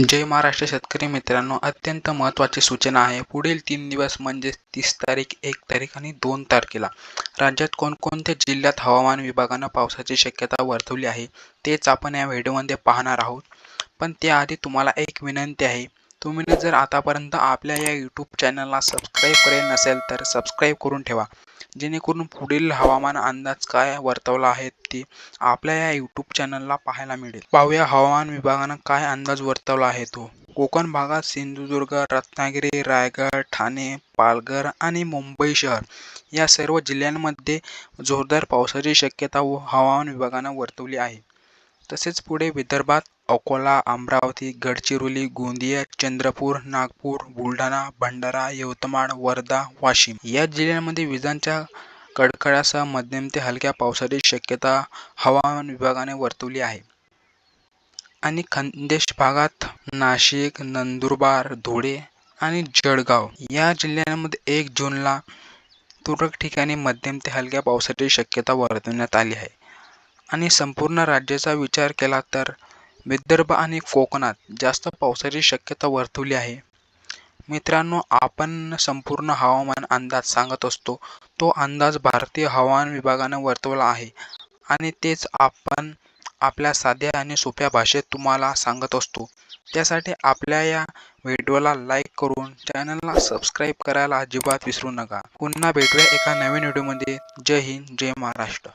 जय महाराष्ट्र शेतकरी मित्रांनो अत्यंत महत्त्वाची सूचना आहे. पुढील तीन दिवस म्हणजे तीस तारीख एक तारीख आणि दोन तारखेला राज्यात कोणकोणत्या जिल्ह्यात हवामान विभागानं पावसाची शक्यता वर्तवली आहे तेच आपण या व्हिडिओमध्ये पाहणार आहोत. पण त्याआधी तुम्हाला एक विनंती आहे तुम्ही जर आतापर्यंत आपल्या या यूट्यूब चॅनलला सबस्क्राईब करेल नसेल तर सबस्क्राईब करून ठेवा. जेणेकरून पुढील हवामान अंदाज काय वर्तवला आहे ते आपल्या या यूट्यूब चॅनलला पाहायला मिळेल. पाहूया हवामान विभागानं काय अंदाज वर्तवला आहे तो. कोकण भागात सिंधुदुर्ग रत्नागिरी रायगड ठाणे पालघर आणि मुंबई शहर या सर्व जिल्ह्यांमध्ये जोरदार पावसाची शक्यता व हवामान विभागानं वर्तवली आहे. तसेच पुढे विदर्भात अकोला अमरावती गडचिरोली गोंदिया चंद्रपूर नागपूर बुलढाणा भंडारा यवतमाळ वर्धा वाशिम. या जिल्ह्यांमध्ये विजांच्या कडकडासह मध्यम ते हलक्या पावसाची शक्यता हवामान विभागाने वर्तवली आहे. आणि खानदेश भागात नाशिक नंदुरबार धुळे आणि जळगाव या जिल्ह्यांमध्ये एक जूनला तुरळक ठिकाणी मध्यम ते हलक्या पावसाची शक्यता वर्तवण्यात आली आहे. आणि संपूर्ण राज्याचा विचार केला तर विदर्भ आणि कोकणात जास्त पावसाची शक्यता वर्तवली आहे. मित्रांनो आपण संपूर्ण हवामान अंदाज सांगत असतो. तो अंदाज भारतीय हवामान विभागानं वर्तवला आहे. आणि तेच आपण आपल्या साध्या आणि सोप्या भाषेत तुम्हाला सांगत असतो. त्यासाठी आपल्या या व्हिडिओला लाईक करून चॅनलला सबस्क्राईब करायला अजिबात विसरू नका. पुन्हा भेटूया एका नवीन व्हिडिओमध्ये. जय हिंद जय महाराष्ट्र.